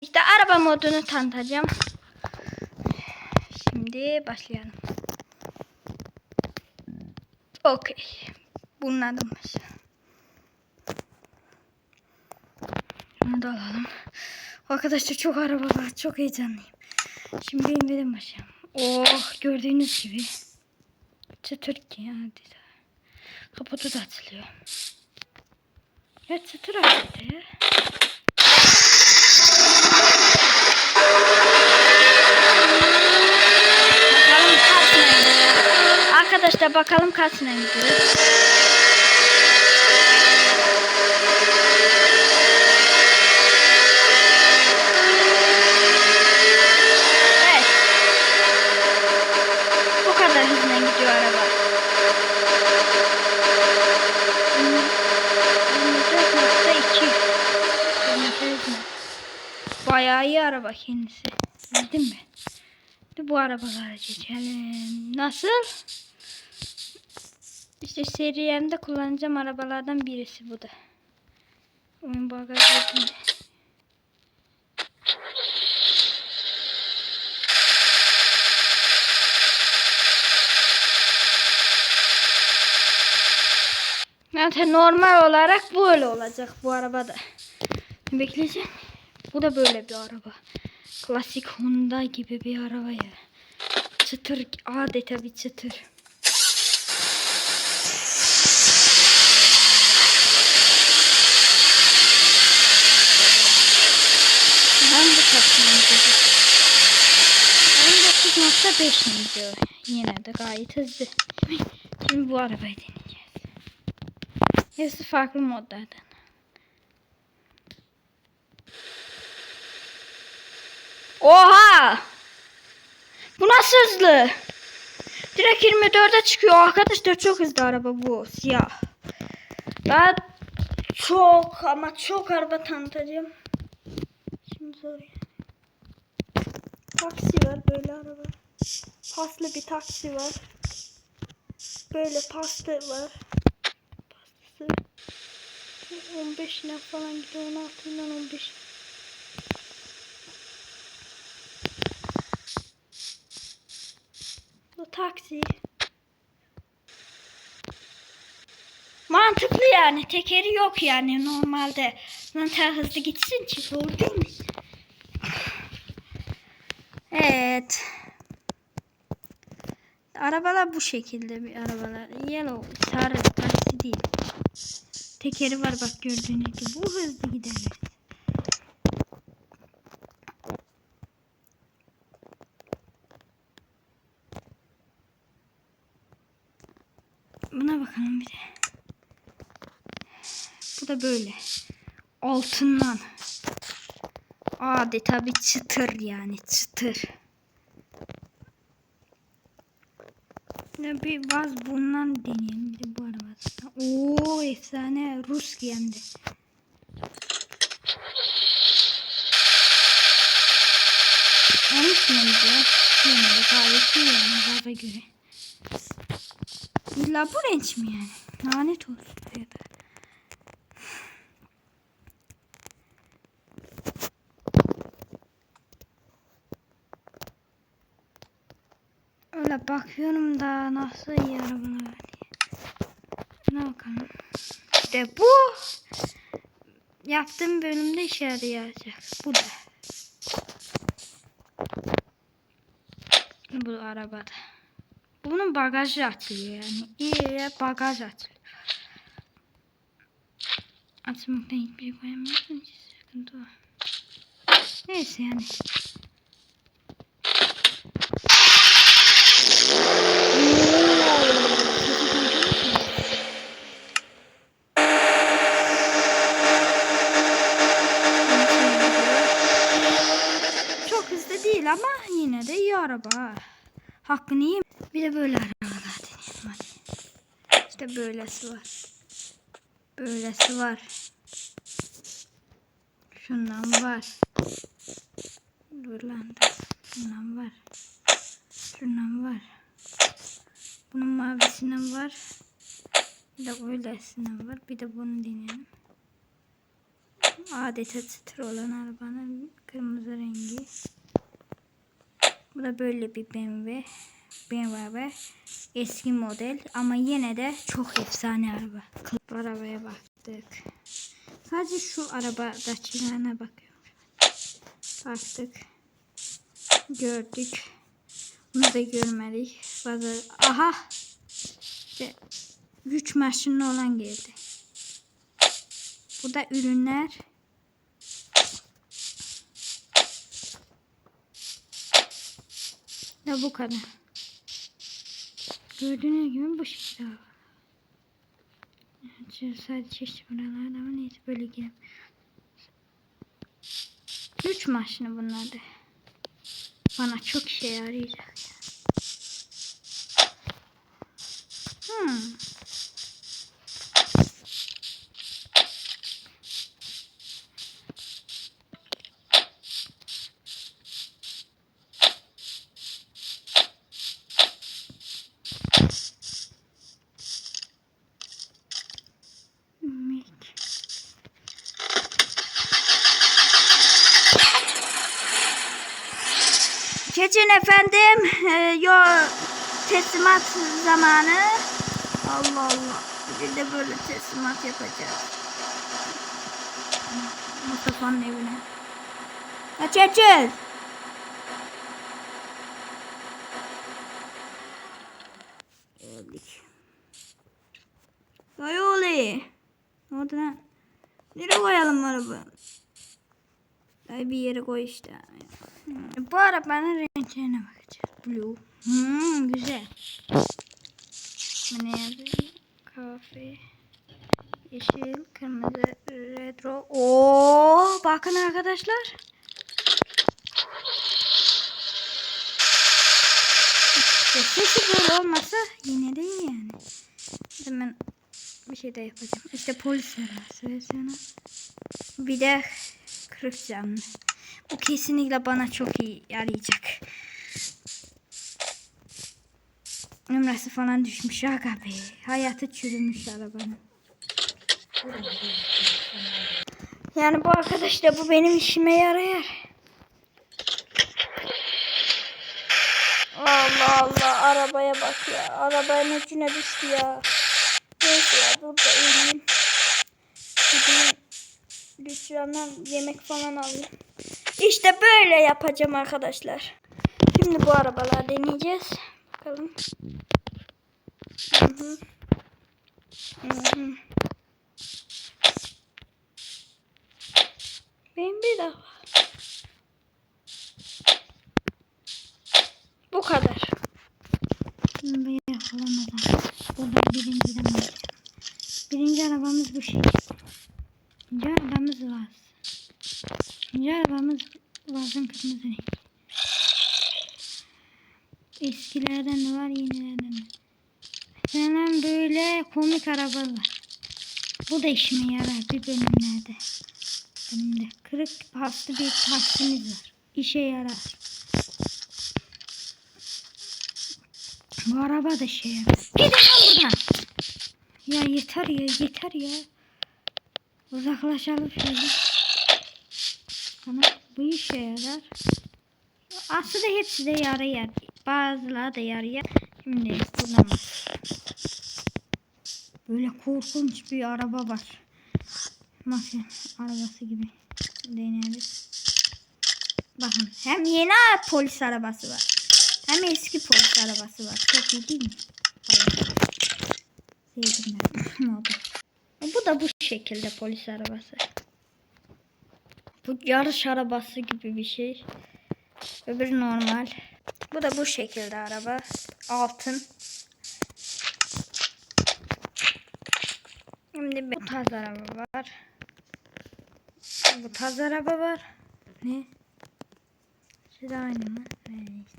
İşte araba modunu tanıtacağım. Şimdi başlayalım. Okey. Bunun adı başlayalım. Bunu da alalım. Arkadaşlar çok araba var. Çok heyecanlıyım. Şimdi indirdim başlayalım. Oh gördüğünüz gibi. Çıtır ki yani. Kaputu da açılıyor. Ya çıtır açıldı Arkadaşlar bakalım kaç ne gidiyor. Evet. Bu kadar hızla gidiyor araba. 24.2 kilometre hızla. Bayağı iyi araba kendisi. Bildin mi? Şimdi bu arabalara geçelim. Nasıl? İşte seriyemde kullanacağım arabalardan birisi bu da. Oyun bagajı. Zaten normal olarak böyle olacak bu arabada. Bekleyeceğim. Bu da böyle bir araba. Klasik Honda gibi bir araba ya. Çıtır adeta bir çıtır. Hangi takımı gidiyor? 19.5 mi gidiyor? Yine de gayet hızlı. Şimdi bu arabayı deneyeceğiz. Hepsi farklı modlardan. Oha! Bu nasıl hızlı? Direkt 24'e çıkıyor. Arkadaşlar çok hızlı araba bu. Siyah. Ben çok ama çok araba tanıtacağım. Şimdi zor. Taksi var böyle araba. Paslı bir taksi var. Böyle paslı var. Paslısı. 15 ne falan gidiyor. 16 ile 15. Bu taksi. Mantıklı yani. Tekeri yok yani normalde. Zaten hızlı gitsin ki doğru değil mi? Evet. Arabalar bu şekilde bir arabalar. Yellow, sarı, taksi değil. Tekeri var bak gördüğünüz gibi. Bu hızlı gider. Buna bakalım bir de. Bu da böyle. Altından. Adeta bir çıtır yani çıtır. Ya bir vaz bundan deneyelim de bu arabada. Oo efsane Rus hem de. Onun için de gayet iyi yani gaza göre. İlla bu renç mi yani? Lanet olsun da. Öyle bakıyorum da nasıl arabalar var diye. Ne bakalım. İşte bu yaptığım bölümde işe yarayacak. Bu da. Bu arabada. Bunun bagajı açılıyor yani. İyi bagaj açılıyor. Açmaktan hiçbir şey koyamıyorsun ki sıkıntı var. Neyse yani. Çok hızlı değil ama yine de iyi araba. ha. Hakkını yiyeyim. Bir de böyle arabalar deneyelim hadi. İşte böylesi var. Böylesi var. Şundan var. Dur lan. Şundan var. Şundan var. Bunun mavisinden var. Bir de öylesinden var. Bir de bunu deneyelim. Adeta çıtır olan arabanın kırmızı rengi. Bu da böyle bir BMW. BMW eski model ama yine de çok efsane araba. Bu arabaya baktık. Sadece şu arabadakilerine bakıyorum. Baktık. Gördük. Bunu da görmedik. Bazı... Aha! İşte güç maşinli olan geldi. Bu da ürünler. Da bu kadar. Gördüğünüz gibi bu şekilde. Evet, sadece çeşitli buralarda ama neyse böyle girelim. Güç maşını bunlar da. Bana çok işe yarayacak. ya. Hmm. Geçin efendim. Ee, yo teslimat zamanı. Allah Allah. Bir de böyle teslimat yapacağız. Mustafa'nın evine. Aç aç aç. Geldik. Vay oğlu. Ne oldu lan? Nereye koyalım araba? Ay bir yere koy işte. Bu arabanın renklerine bakacağız. Blue. Hmm, güzel. Bu ne yazıyor? Kahve. Yeşil, kırmızı, retro. Oo, bakın arkadaşlar. Sesi böyle olmasa yine de iyi yani. Hemen bir şey de yapacağım. İşte polis arası. Bir de kırık camlı. Bu kesinlikle bana çok iyi yarayacak. Numarası falan düşmüş aga be. Hayatı çürümüş arabanın. Yani bu arkadaş da bu benim işime yarayar. Allah Allah arabaya bak ya. Arabanın içine düştü ya. Neyse ya dur da eğileyim. Gideyim. Lütfen yemek falan alayım. İşte böyle yapacağım arkadaşlar. Şimdi bu arabalar deneyeceğiz. Bakalım. Hı bir daha. Bu kadar. Şimdi yapalamadan. Burada birinciden başlayalım. Birinci arabamız bu şey. İkinci arabamız var. İkinci arabamız Vazın kırmızı renk. Eskilerden de var, yenilerden de. Hemen böyle komik arabalar. Bu da işime yarar bir bölümlerde. Bölümde kırık paslı bir taksimiz var. İşe yarar. Bu araba da şey yarar. Gidin buradan. Ya yeter ya yeter ya. Uzaklaşalım şöyle. Bu işe yarar. Aslında hepsi de yarayar. Bazıları da yarayar. Şimdi buradan bak. Böyle korkunç bir araba var. Mafya arabası gibi. Deneyelim. Bakın hem yeni polis arabası var. Hem eski polis arabası var. Çok iyi değil mi? Sevdim ben. Bu da bu şekilde polis arabası. Bu yarış arabası gibi bir şey. Öbürü normal. Bu da bu şekilde araba. Altın. Şimdi bu tarz araba var. Bu tarz araba var. Ne? Şu da aynı mı? Evet.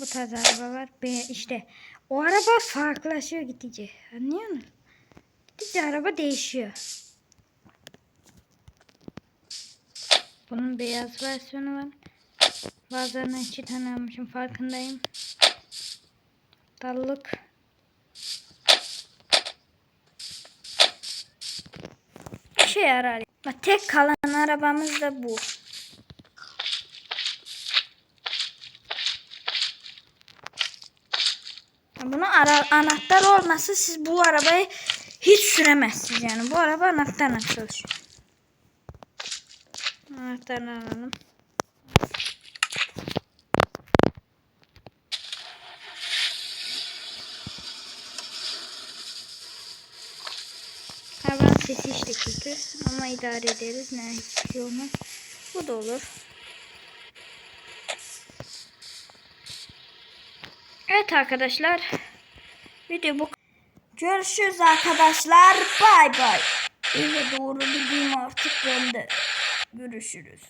Bu tarz araba var. Be işte o araba farklılaşıyor gidince. Anlıyor musun? Gidince araba değişiyor. Bunun beyaz versiyonu var. Bazılarına iki tane almışım farkındayım. Dallık. İşe yarar. Tek kalan arabamız da bu. Bunu ara, anahtar olmasa siz bu arabayı hiç süremezsiniz yani. Bu araba anahtarla çalışıyor. Anahtarını alalım. Hayvan sesi işte kötü ama idare ederiz. Ne hiçbir şey olmaz. Bu da olur. Evet arkadaşlar. Video bu. Görüşürüz arkadaşlar. Bay bay. Eve doğru gideyim artık ben de. Görüşürüz.